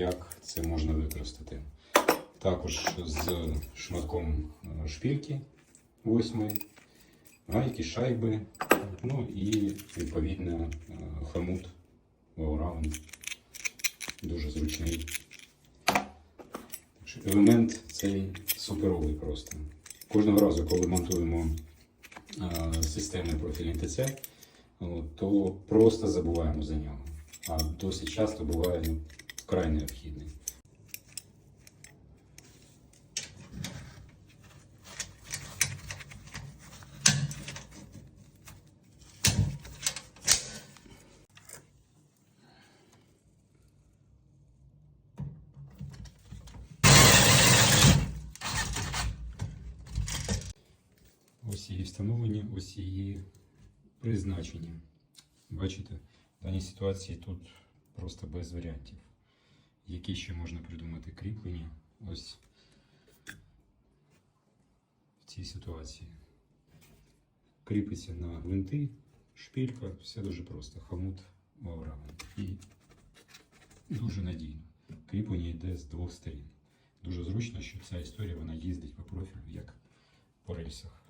як це можна використати. Також з шматком е, шпильки восьмої, гайки, шайби, ну і відповідно е, хомут Ваураунд. Дуже зручний. Елемент цей суперовий просто. Кожного разу, коли монтуємо е, системний профіль НТЦ, то просто забуваємо за нього. А досить часто буває вкрай необхідний. Ось її встановлені, ось її призначення. Бачите, в даній ситуації тут просто без варіантів. Які ще можна придумати кріплення? Ось в цій ситуації. Кріпиться на гвинти, шпилька, все дуже просто. Хомут ваврами. І дуже надійно. Кріплення йде з двох сторін. Дуже зручно, що ця історія вона їздить по профілю як по рельсах.